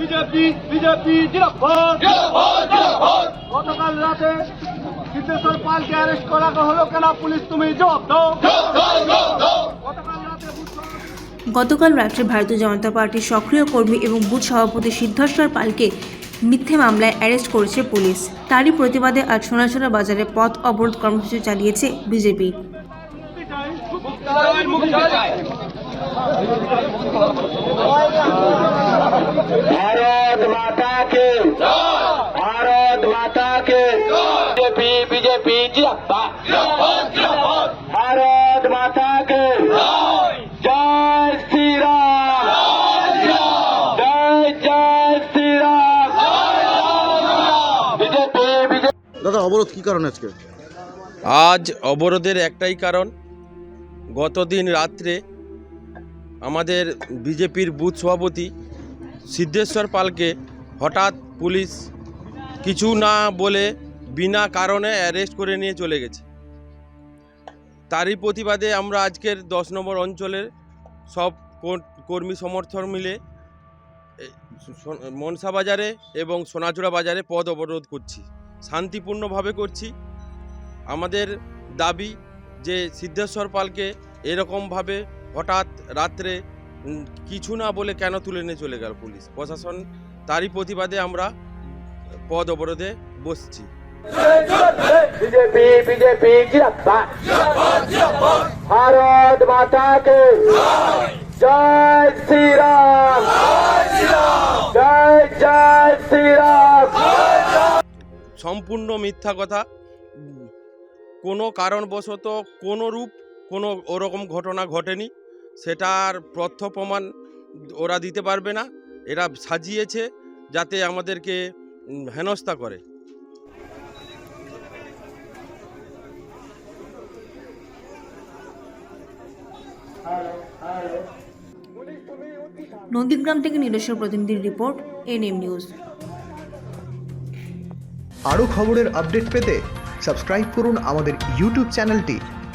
BJP BJP গতকাল রাতে সিদ্ধেশ্বর পালকে অ্যারেস্ট করা হলো কেন পুলিশ তুমি জবাব দাও। গতকাল রাতে গতকাল রাত্রে ভারতীয় জনতা পার্টির সক্রিয় কর্মী এবং বুথ সভাপতি সিদ্ধেশ্বর পালকে মিথ্যে মামলায় অ্যারেস্ট করেছে পুলিশ। তারই প্রতিবাদে আজ সোনাচুরা বাজারে পথ অবরোধ কর্মসূচি চালিয়েছে বিজেপি। ভারত মাতা কে ভারত মাতা কে বিজেপি বিজেপি ভারত মাতা কে দাদা অবরোধ কি কারণ আজকে? আজ অবরোধের একটাই কারণ গতদিন রাত্রে আমাদের বিজেপির বুথ সভাপতি সিদ্ধেশ্বর পালকে হঠাৎ পুলিশ কিছু না বলে বিনা কারণে অ্যারেস্ট করে নিয়ে চলে গেছে। তারই প্রতিবাদে আমরা আজকের দশ নম্বর অঞ্চলের সব কর্মী সমর্থন মিলে মনসা বাজারে এবং সোনাচূড়া বাজারে পদ অবরোধ করছি, শান্তিপূর্ণভাবে করছি। আমাদের দাবি যে সিদ্ধেশ্বর পালকে এরকমভাবে হঠাৎ রাত্রে কিছু না বলে কেন তুলে নিয়ে চলে গেল পুলিশ? প্রশাসন তারই প্রতিবাদে আমরা পদ অবরোধে বসছি। সম্পূর্ণ মিথ্যা কথা। কোনো কারণবশত কোনো রূপ কোনো ওরকম ঘটনা ঘটেনি। সেটার তথ্য প্রমাণ ওরা দিতে পারবে না। এরা সাজিয়েছে যাতে আমাদেরকে হেনস্থা করে। নন্দীগ্রাম থেকে নীলেশ্বর প্রতিনিধির রিপোর্ট এনএম নিউজ। আরও খবরের আপডেট পেতে সাবস্ক্রাইব করুন আমাদের ইউটিউব চ্যানেলটি।